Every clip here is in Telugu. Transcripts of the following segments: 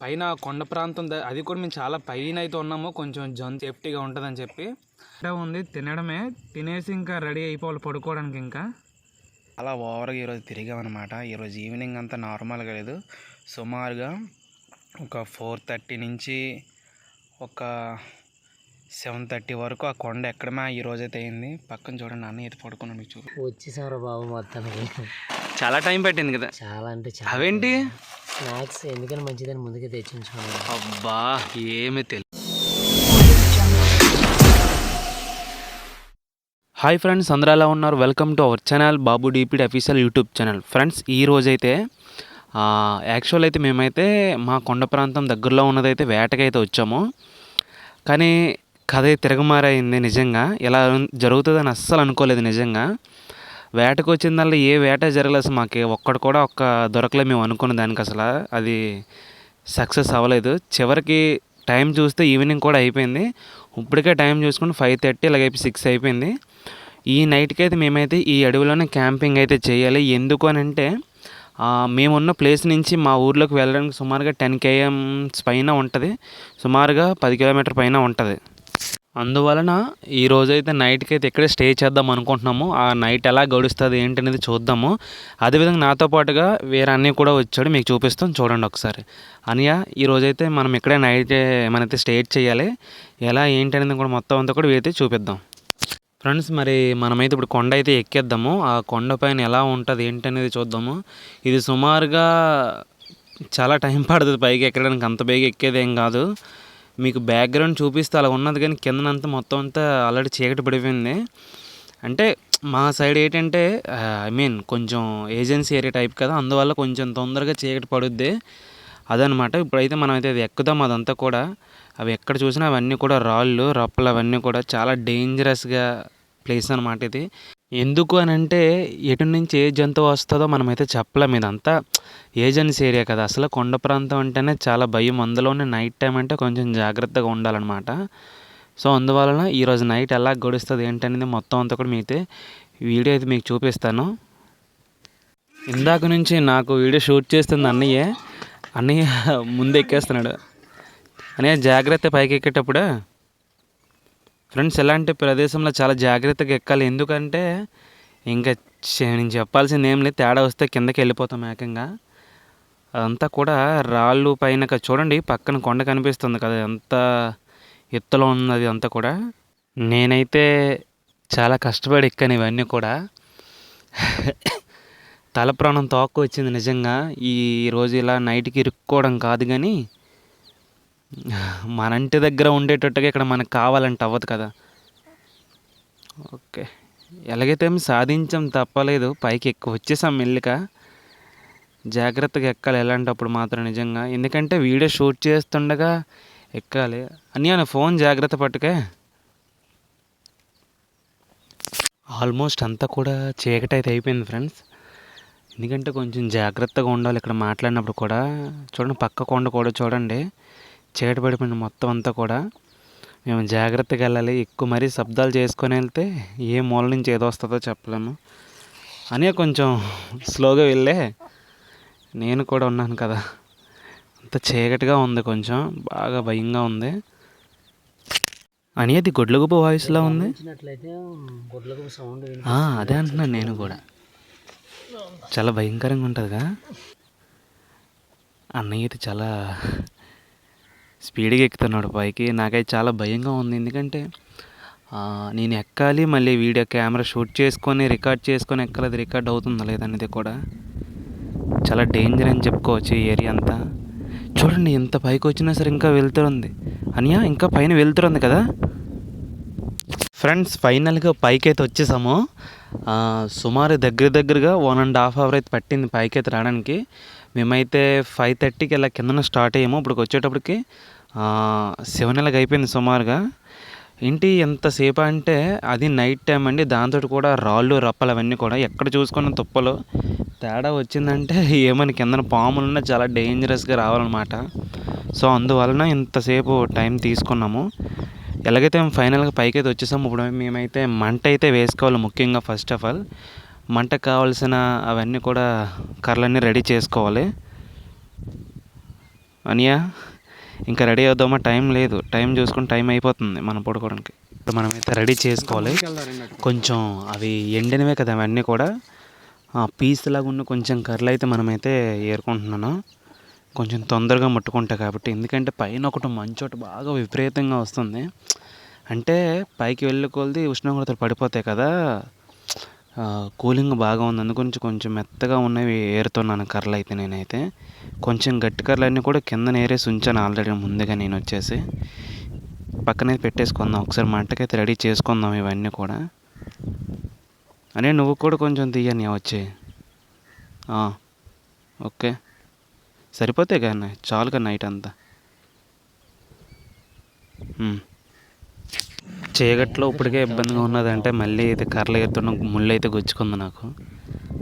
పైన కొండ ప్రాంతం అది కూడా మేము చాలా పైన అయితే ఉన్నాము. కొంచెం జంతు సేఫ్టీగా ఉంటుందని చెప్పి. ఉంది తినడమే. తినేసి ఇంకా రెడీ అయిపోవాలి పడుకోవడానికి ఇంకా. అలా ఓవర్గా ఈరోజు తిరిగామన్నమాట. ఈరోజు ఈవినింగ్ అంతా నార్మల్గా లేదు. సుమారుగా ఒక ఫోర్ థర్టీ నుంచి ఒక సెవెన్ థర్టీ వరకు ఆ కొండ ఎక్కడమే ఈ రోజు అయితే అయింది. పక్కన చూడండి అన్న అయితే పడుకున్నాను మీకు చూడు వచ్చేసారా బాబు మొత్తానికి చాలా టైం పట్టింది కదా. చాలా అంటే చాలా. అవేంటి? స్నాక్స్ ఎందుకని మంచిదని ముందుగా తెచ్చించుకోండి అబ్బా ఏమి తెలియదు హాయ్ ఫ్రెండ్స్ అందరూ ఎలా ఉన్నారు? Welcome to our channel Babu DPD official YouTube channel friends ఈ రోజైతే యాక్చువల్ అయితే మేమైతే మా కొండ ప్రాంతం దగ్గరలో ఉన్నదైతే వేటకైతే వచ్చాము. కానీ కథ తిరగమారైంది నిజంగా. ఇలా జరుగుతుందని అస్సలు అనుకోలేదు నిజంగా. వేటకు వచ్చిందల్లా ఏ వేట జరగలేదు అసలు. మాకు ఒక్కడు కూడా ఒక్క దొరకలే మేము అనుకున్న దానికి అసలు. అది సక్సెస్ అవ్వలేదు. చివరికి టైం చూస్తే ఈవినింగ్ కూడా అయిపోయింది. ఇప్పటికే టైం చూసుకుని ఫైవ్ థర్టీ అలాగే సిక్స్ అయిపోయింది. ఈ నైట్కి అయితే మేమైతే ఈ అడవిలోనే క్యాంపింగ్ అయితే చేయాలి. ఎందుకు అని అంటే మేమున్న ప్లేస్ నుంచి మా ఊర్లోకి వెళ్ళడానికి సుమారుగా టెన్ కేఎమ్స్ పైన ఉంటుంది. సుమారుగా పది కిలోమీటర్ పైన ఉంటుంది. అందువలన ఈ రోజైతే నైట్కి అయితే ఇక్కడే స్టే చేద్దాం అనుకుంటున్నాము. ఆ నైట్ ఎలా గడుస్తుంది ఏంటి అనేది చూద్దాము. అదేవిధంగా నాతో పాటుగా వేరే అన్నీ కూడా వచ్చాడు మీకు చూపిస్తాం చూడండి ఒకసారి. అన్నయ్య ఈ రోజైతే మనం ఇక్కడే నైట్ మనైతే స్టే చేయాలి. ఎలా ఏంటి అనేది కూడా మొత్తం అంతా కూడా అయితే చూపిద్దాం. ఫ్రెండ్స్ మరి మనమైతే ఇప్పుడు కొండ అయితే ఎక్కేద్దాము. ఆ కొండ పైన ఎలా ఉంటుంది ఏంటి అనేది చూద్దాము. ఇది సుమారుగా చాలా టైం పడుతుంది పైకి ఎక్కడానికి అంత పైకి ఎక్కేది ఏం కాదు. మీకు బ్యాక్గ్రౌండ్ చూపిస్తే అలా ఉన్నది కానీ కిందనంతా మొత్తం అంతా ఆల్రెడీ చీకటి పడిపోయింది. అంటే మా సైడ్ ఏంటంటే ఐ మీన్ కొంచెం ఏజెన్సీ ఏరియా టైప్ కదా అందువల్ల కొంచెం తొందరగా చీకటి పడుద్ది. అదనమాట. ఇప్పుడైతే మనం అయితే అది ఎక్కుదాం అదంతా కూడా. అవి ఎక్కడ చూసినా అవన్నీ కూడా రాళ్ళు రప్పలు అవన్నీ కూడా చాలా డేంజరస్గా ప్లేస్ అనమాట ఇది. ఎందుకు అని అంటే ఎటు నుంచి ఏ జంతువు వస్తుందో మనమైతే చెప్పలేము ఇదంతా ఏజెన్సీ ఏరియా కదా. అసలు కొండ ప్రాంతం అంటేనే చాలా భయం. అందులోనే నైట్ టైం అంటే కొంచెం జాగ్రత్తగా ఉండాలన్నమాట. సో అందువలన ఈరోజు నైట్ ఎలా గడుస్తుంది ఏంటనేది మొత్తం అంతా కూడా మీతో వీడియో అయితే మీకు చూపిస్తాను. ఇందాక నుంచి నాకు వీడియో షూట్ చేస్తుంది అన్నయ్య. అన్నయ్య ముందు ఎక్కేస్తున్నాడు. అన్నయ్య జాగ్రత్త పైకి ఎక్కేటప్పుడు ఫ్రెండ్స్ ఎలాంటి ప్రదేశంలో చాలా జాగ్రత్తగా ఎక్కాలి? ఎందుకంటే ఇంకా చె- నేను చెప్పాల్సింది ఏం లేదు. తేడా వస్తే కిందకి వెళ్ళిపోతాం ఏకంగా. అదంతా కూడా రాళ్ళు పైన చూడండి పక్కన కొండ కనిపిస్తుంది కదా ఎంత ఎత్తులో ఉన్నది అంతా కూడా. నేనైతే చాలా కష్టపడి ఎక్కాను ఇవన్నీ కూడా. తల ప్రాణం తోక్కు వచ్చింది నిజంగా. ఈ రోజు ఇలా నైట్కి ఇరుక్కోవడం కాదు కానీ మన ఇంటి దగ్గర ఉండేటట్టుగా ఇక్కడ మనకు కావాలంటే అవ్వదు కదా. ఓకే. ఎలాగైతే ఏమి సాధించాం తప్పలేదు పైకి ఎక్కువ వచ్చేసాం మెల్లిక జాగ్రత్తగా ఎక్కాలి ఎలాంటప్పుడు మాత్రం నిజంగా. ఎందుకంటే వీడియో షూట్ చేస్తుండగా ఎక్కాలి. అని ఫోన్ జాగ్రత్త పట్టుకే. ఆల్మోస్ట్ అంతా కూడా చీకటి అయితే అయిపోయింది ఫ్రెండ్స్. ఎందుకంటే కొంచెం జాగ్రత్తగా ఉండాలి ఇక్కడ మాట్లాడినప్పుడు కూడా. చూడండి పక్క కొండ కూడా చూడండి. చీకటి పడిపోయింది మొత్తం అంతా కూడా మేము జాగ్రత్తగా వెళ్ళాలి. ఎక్కువ మరీ శబ్దాలు చేసుకొని వెళ్తే ఏ మూల నుంచి ఏదో వస్తుందో చెప్పలేము. అని కొంచెం స్లోగా వెళ్ళే నేను కూడా ఉన్నాను కదా. అంత చీకటిగా ఉంది కొంచెం బాగా భయంగా ఉంది. అని అది గొడ్లగుబ్బ వాయిస్లో ఉంది? అదే అంటున్నాను నేను కూడా. చాలా భయంకరంగా ఉంటుందిగా. అన్నయ్య అయితే చాలా స్పీడ్గా ఎక్కుతున్నాడు పైకి. నాకైతే చాలా భయంగా ఉంది. ఎందుకంటే నేను ఎక్కాలి మళ్ళీ వీడియో కెమెరా షూట్ చేసుకొని రికార్డ్ చేసుకొని ఎక్కాలి అది రికార్డ్ అవుతుందా లేదనేది కూడా చాలా డేంజర్ అని చెప్పుకోవచ్చు ఈ ఏరియా అంతా. చూడండి ఎంత పైకి వచ్చినా సరే ఇంకా వెళ్తుంది అనియా ఇంకా పైన వెళ్తుంది కదా? ఫ్రెండ్స్ ఫైనల్గా పైకి అయితే వచ్చేసాము సుమారు దగ్గర దగ్గరగా వన్ అండ్ హాఫ్ అవర్ అయితే పట్టింది పైకి అయితే రావడానికి. మేమైతే ఫైవ్ థర్టీకి ఇలా కిందన స్టార్ట్ అయ్యాము. ఇప్పుడు వచ్చేటప్పటికి సెవెన్ ఎలాగ అయిపోయింది సుమారుగా. ఏంటి ఎంతసేపు అంటే అది నైట్ టైం అండి. దాంతో కూడా రాళ్ళు రప్పలు అవన్నీ కూడా ఎక్కడ చూసుకున్న తుప్పలు. తేడా వచ్చిందంటే ఏమని కిందన పాములున్నా చాలా డేంజరస్గా రావాలన్నమాట. సో అందువలన ఇంతసేపు టైం తీసుకున్నాము. ఎలాగైతే మేము ఫైనల్గా పైకి అయితే వచ్చేసాము ఇప్పుడు మేమైతే మంట అయితే వేసుకోవాలి ముఖ్యంగా ఫస్ట్ ఆఫ్ ఆల్ మంటకు కావాల్సిన అవన్నీ కూడా కర్రలన్నీ రెడీ చేసుకోవాలి. అనియా ఇంకా రెడీ అవుదామా? టైం లేదు. టైం చూసుకుని టైం అయిపోతుంది మనం పడుకోవడానికి. ఇప్పుడు మనమైతే రెడీ చేసుకోవాలి. కొంచెం అవి ఎండినవే కదా అవన్నీ కూడా. పీస్ లాగా ఉన్న కొంచెం కర్రలు అయితే మనమైతే ఏరుకుంటున్నాను. కొంచెం తొందరగా ముట్టుకుంటాయి కాబట్టి. ఎందుకంటే పైన ఒకటి మంచోటి బాగా విపరీతంగా వస్తుంది. అంటే పైకి వెళ్ళే కొలది ఉష్ణోగ్రతలు పడిపోతాయి కదా. కూలింగ్ బాగా ఉంది. అందుగురించి కొంచెం మెత్తగా ఉన్నవి ఏరుతున్నాను కర్రలు అయితే నేనైతే. కొంచెం గట్టి కర్రలు అన్నీ కూడా కింద ఏరేసి ఉంచాను ఆల్రెడీ ముందుగా నేను వచ్చేసి. పక్కనే పెట్టేసుకుందాం. ఒకసారి మంటకైతే రెడీ చేసుకుందాం ఇవన్నీ కూడా. అనే నువ్వు కూడా కొంచెం తీయని వచ్చి. ఓకే. సరిపోతాయి కానీ చాలు కానీ నైట్ అంతా. చీకట్లో ఇప్పటికే ఇబ్బందిగా ఉన్నదంటే మళ్ళీ ఇది కర్రలు ఎత్తున్న ముళ్ళు అయితే గుచ్చుకుంది నాకు.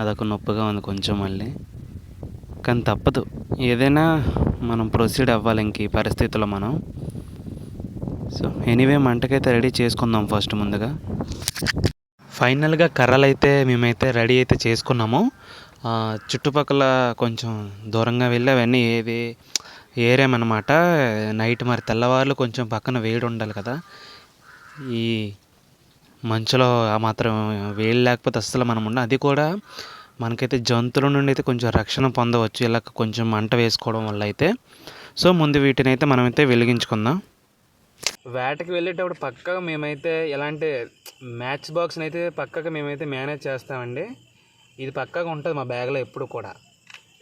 అదొక నొప్పిగా ఉంది కొంచెం మళ్ళీ. కానీ తప్పదు. ఏదైనా మనం ప్రొసీడ్ అవ్వాలి ఇంక ఈ పరిస్థితుల్లో మనం. సో ఎనీవే మంటకైతే రెడీ చేసుకుందాం ఫస్ట్ ముందుగా. ఫైనల్గా కర్రలు అయితే మేమైతే రెడీ అయితే చేసుకున్నాము. చుట్టుపక్కల కొంచెం దూరంగా వెళ్ళి అవన్నీ ఏది ఏరేమన్నమాట. నైట్ మరి తెల్లవారులు కొంచెం పక్కన వేడి ఉండాలి కదా. ఈ మంచులో ఆ మాత్రం వేలు లేకపోతే అస్సలు మనం ఉండం అది కూడా మనకైతే జంతువుల నుండి అయితే కొంచెం రక్షణ పొందవచ్చు. ఇలా కొంచెం మంట వేసుకోవడం వల్ల అయితే. సో ముందు వీటిని అయితే మనమైతే వెలిగించుకుందాం. వేటకి వెళ్ళేటప్పుడు పక్కగా మేమైతే ఎలాంటి మ్యాచ్ బాక్స్ని అయితే పక్కగా మేమైతే మేనేజ్ చేస్తామండి. ఇది పక్కగా ఉంటుంది మా బ్యాగ్లో ఎప్పుడు కూడా.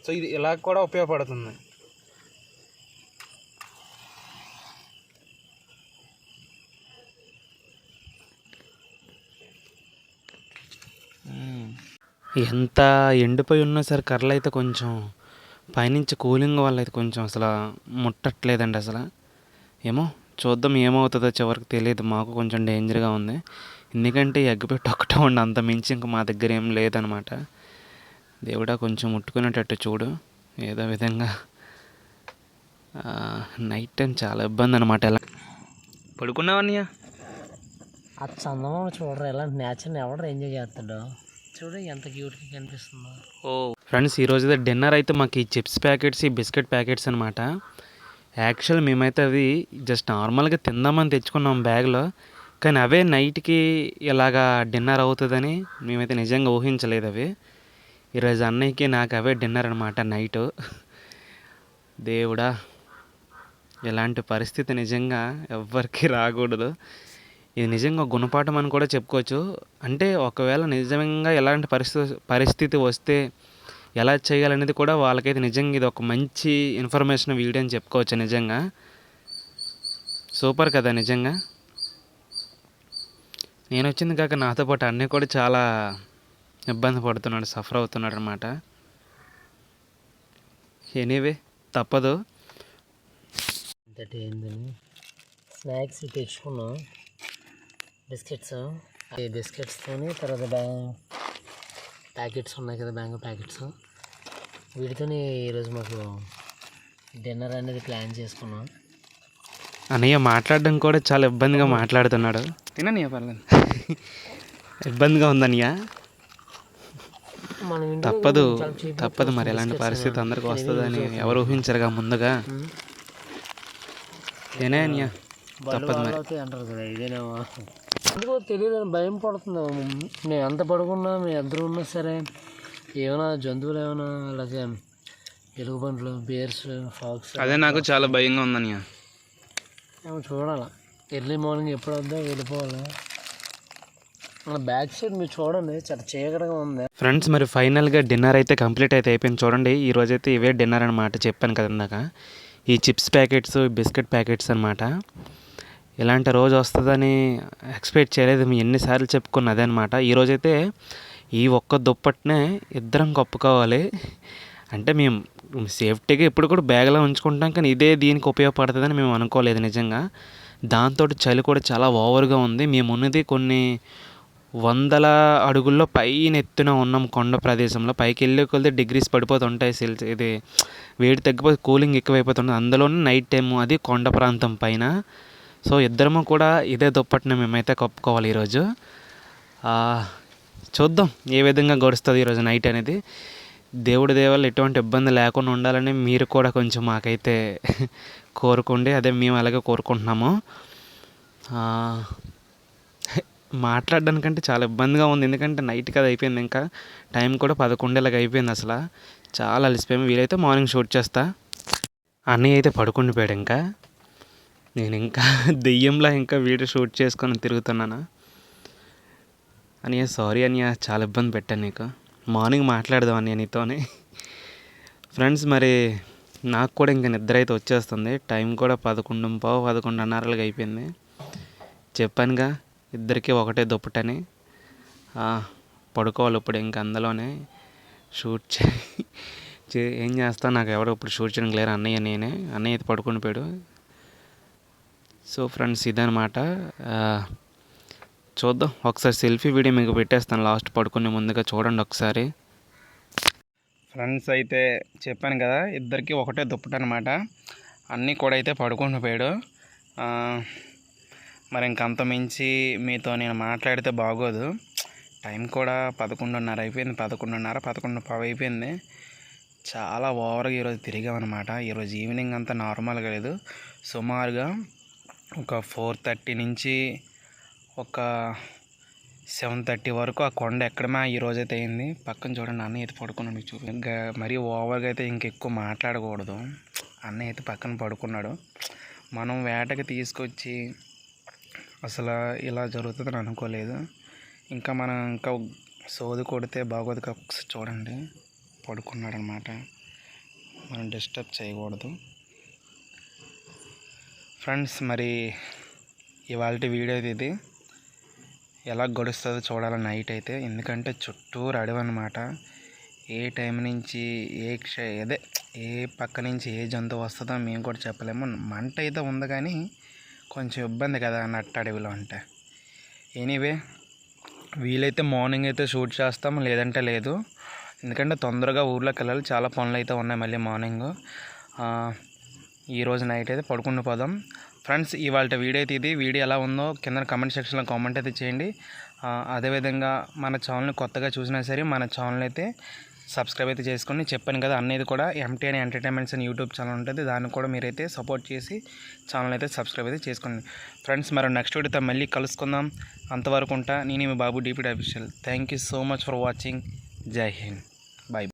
సో ఇది ఇలా కూడా ఉపయోగపడుతుంది. ఎంత ఎండిపోయి ఉన్నా సరే కర్రలు అయితే కొంచెం పైనుంచి కూలింగ్ వల్ల అయితే కొంచెం అసలు ముట్టట్లేదండి అసలు. ఏమో చూద్దాం ఏమవుతుందో చివరికి తెలియదు. మాకు కొంచెం డేంజర్గా ఉంది. ఎందుకంటే ఈ ఎగ్ పెట్టి ఒక్కటే ఉండి అంత మించి ఇంక మా దగ్గర ఏం లేదనమాట. దేవుడా కొంచెం ముట్టుకునేటట్టు చూడు. ఏదో విధంగా నైట్ టైం చాలా ఇబ్బంది అనమాట ఎలా పడుకున్నావన్నయ్య? ఆ చందమామ చూడరు ఎలాంటి నేచర్ని ఎవడు ఎంజాయ్ చేస్తాడో. చూడు ఎంత క్యూట్గా కనిపిస్తుందో. ఓ. ఫ్రెండ్స్ ఈరోజు అయితే డిన్నర్ అయితే మాకు ఈ చిప్స్ ప్యాకెట్స్ ఈ బిస్కెట్ ప్యాకెట్స్ అనమాట యాక్చువల్ మేమైతే అవి జస్ట్ నార్మల్గా తిందామని తెచ్చుకున్నాం బ్యాగ్లో. కానీ అవే నైట్కి ఇలాగా డిన్నర్ అవుతుందని మేమైతే నిజంగా ఊహించలేదు అవి. ఈరోజు అన్నయ్యకి నాకు అవే డిన్నర్ అనమాట నైట్. దేవుడా ఇలాంటి పరిస్థితి నిజంగా ఎవ్వరికి రాకూడదు. ఇది నిజంగా గుణపాఠం అని కూడా చెప్పుకోవచ్చు. అంటే ఒకవేళ నిజంగా ఎలాంటి పరిస్థితి పరిస్థితి వస్తే ఎలా చేయాలనేది కూడా వాళ్ళకైతే నిజంగా ఇది ఒక మంచి ఇన్ఫర్మేషన్ వీడియో అని చెప్పుకోవచ్చు నిజంగా. సూపర్ కదా నిజంగా. నేను వచ్చింది కాక నాతో పాటు అన్నీ కూడా చాలా ఇబ్బంది పడుతున్నాడు సఫర్ అవుతున్నాడు అనమాట ఎనీవే తప్పదు. స్నాక్స్ తెచ్చుకున్నాం బిస్కెట్స్. ఈ బిస్కెట్స్తోని తర్వాత బ్యాంగ్ ప్యాకెట్స్ ఉన్నాయి కదా బ్యాంగ్ ప్యాకెట్స్. వీటితోని ఈరోజు మాకు డిన్నర్ అనేది ప్లాన్ చేసుకున్నాం. అన్నయ్య మాట్లాడడం కూడా చాలా ఇబ్బందిగా మాట్లాడుతున్నాడు. తినని పర్లేదు. ఇబ్బందిగా ఉందన్నయ్య. మనం ఇంట్లో తప్పదు తప్పదు మరి ఎలాంటి పరిస్థితి. అందరికి వస్తుందని ఎవరు ఊహించరుగా ముందుగా. ఏనే అన్య తప్పదు మరి. ఎందుకో తెలియదు భయం పడుతుంది? నేను ఎంత పడుకున్నా మీ ఇద్దరు ఉన్నా సరే ఏమైనా జంతువులు ఏమైనా అలాగే ఎలుగుబంట్లు బేర్స్ ఫాక్స్ అదే నాకు చాలా భయంగా ఏమో చూడాలి. ఎర్లీ మార్నింగ్ ఎప్పుడు వద్దా వెళ్ళిపోవాలి. మన బ్యాక్ సైడ్ మీరు చూడండి చాలా చీకటిగా ఉంది. ఫ్రెండ్స్ మరి ఫైనల్గా డిన్నర్ అయితే కంప్లీట్ అయితే అయిపోయింది. చూడండి ఈ రోజు అయితే ఇవే డిన్నర్ అనమాట చెప్పాను కదా ఇందాక. ఈ చిప్స్ ప్యాకెట్స్ బిస్కెట్ ప్యాకెట్స్ అనమాట ఇలాంటి రోజు వస్తుందని ఎక్స్పెక్ట్ చేయలేదు. మేము ఎన్నిసార్లు చెప్పుకున్న అదే అనమాట ఈరోజైతే ఈ ఒక్క దుప్పట్నే ఇద్దరం కప్పుకోవాలి. అంటే మేము సేఫ్టీగా ఎప్పుడు కూడా బ్యాగ్లో ఉంచుకుంటాం కానీ ఇదే దీనికి ఉపయోగపడుతుందని మేము అనుకోలేదు నిజంగా. దాంతో చలి కూడా చాలా ఓవర్గా ఉంది. మేము ఉన్నది కొన్ని వందల అడుగుల్లో పైన ఎత్తున ఉన్నాం కొండ ప్రదేశంలో. పైకి వెళ్ళే కొద్ది డిగ్రీస్ పడిపోతుంటాయి సెల్స్ ఇది వేడి తగ్గిపోతే కూలింగ్ ఎక్కువైపోతుంది అందులోనే నైట్ టైం అది కొండ ప్రాంతం పైన. సో ఇద్దరము కూడా ఇదే దుప్పటిని మేమైతే కప్పుకోవాలి ఈరోజు. చూద్దాం ఏ విధంగా గడుస్తుంది ఈరోజు నైట్ అనేది. దేవుడి దేవాళ్ళు ఎటువంటి ఇబ్బంది లేకుండా ఉండాలని మీరు కూడా కొంచెం మాకైతే కోరుకోండి. అదే మేము అలాగే కోరుకుంటున్నాము. మాట్లాడడానికంటే చాలా ఇబ్బందిగా ఉంది. ఎందుకంటే నైట్ కదా అయిపోయింది ఇంకా. టైం కూడా పదకొండేలాగా అయిపోయింది అసలు. చాలా అలసిపోయాము. వీలైతే మార్నింగ్ షూట్ చేస్తా. అన్నయ్య అయితే పడుకుండి పోయాడు ఇంకా. నేను ఇంకా దెయ్యంలా ఇంకా వీడియో షూట్ చేసుకొని తిరుగుతున్నాను? అనియా సారీ అనియా చాలా ఇబ్బంది పెట్టాను నీకు. మార్నింగ్ మాట్లాడదాం అనియా నీతోని. ఫ్రెండ్స్ మరి నాకు కూడా ఇంకా నిద్ర అయితే వచ్చేస్తుంది. టైం కూడా పదకొండు పావు పదకొండున్నరలుగా అయిపోయింది. చెప్పానుగా ఇద్దరికి ఒకటే దుప్పటని. పడుకోవాలి ఇప్పుడు ఇంక అందులోనే. షూట్ చే చే- ఏం చేస్తాను నాకు ఎవడో ఇప్పుడు షూట్ చేయడం లేరు. అన్నయ్య నేనే. అన్నయ్య అయితే పడుకుని పోయాడు సో ఫ్రెండ్స్ ఇదనమాట చూద్దాం. ఒకసారి సెల్ఫీ వీడియో మీకు పెట్టేస్తాను. లాస్ట్ పడుకునే ముందుగా చూడండి ఒకసారి. ఫ్రెండ్స్ అయితే చెప్పాను కదా ఇద్దరికి ఒకటే దుప్పట అనమాట అన్నీ కూడా అయితే పడుకొని పోయాడు. మరి ఇంకంత మించి మీతో నేను మాట్లాడితే బాగోదు. టైం కూడా పదకొండున్నర అయిపోయింది. పదకొండున్నర పదకొండు పవ అయిపోయింది. చాలా ఓవర్గా ఈరోజు తిరిగామన్నమాట. ఈరోజు ఈవినింగ్ అంతా నార్మల్గా లేదు. సుమారుగా ఒక ఫోర్ థర్టీ నుంచి ఒక సెవెన్ థర్టీ వరకు ఆ కొండ ఎక్కడమే ఈ అయింది. పక్కన చూడండి అన్నయ్య అయితే పడుకున్నాడు మీకు చూపి ఇంకా మరీ ఓవర్గా అయితే ఇంకెక్కువ మాట్లాడకూడదు. అన్నయ్య అయితే పక్కన పడుకున్నాడు. మనం వేటకి తీసుకొచ్చి అసలు ఇలా జరుగుతుందని అనుకోలేదు. ఇంకా మనం ఇంకా సోది కొడితే బాగోదు కదా ఒకసారి చూడండి. పడుకున్నాడనమాట. మనం డిస్టర్బ్ చేయకూడదు. ఫ్రెండ్స్ మరి ఇవాళ వీడియో ఇది ఎలా గడుస్తుందో చూడాలి నైట్ అయితే. ఎందుకంటే చుట్టూరు అడవి ఏ టైం నుంచి ఏ క్ష అదే ఏ పక్క నుంచి ఏ జంతువు వస్తుందో మేము కూడా చెప్పలేము. మంట అయితే ఉంది కానీ కొంచెం ఇబ్బంది కదా నట్ట అడవిలో అంటే. ఎనీవే వీలైతే మార్నింగ్ అయితే షూట్ చేస్తాం. లేదంటే లేదు. ఎందుకంటే తొందరగా ఊర్లోకి వెళ్ళాలి. చాలా పనులు అయితే ఉన్నాయి మళ్ళీ మార్నింగ్. ఈరోజు నైట్ అయితే పడుకుని పోదాం. ఫ్రెండ్స్ ఇవాళ వీడియో అయితే ఇది. వీడియో ఎలా ఉందో కింద కామెంట్ సెక్షన్లో కామెంట్ అయితే చేయండి. అదేవిధంగా మన ఛానల్ని కొత్తగా చూసినా సరే మన ఛానల్ అయితే సబ్స్క్రైబ్ అయితే చేసుకొని చెప్పాను కదా అన్నది కూడా ఎంటీఎన్ అని ఎంటర్టైన్మెంట్స్ అని యూట్యూబ్ ఛానల్ ఉంటుంది. దాన్ని కూడా మీరైతే సపోర్ట్ చేసి ఛానల్ అయితే సబ్స్క్రైబ్ అయితే చేసుకోండి. ఫ్రెండ్స్ మరి నెక్స్ట్ వీడియోతో మళ్ళీ కలుసుకుందాం. అంతవరకు ఉంటా. నేను మీ Babu DPD official thank you so much for watching జై హింద్ బాయ్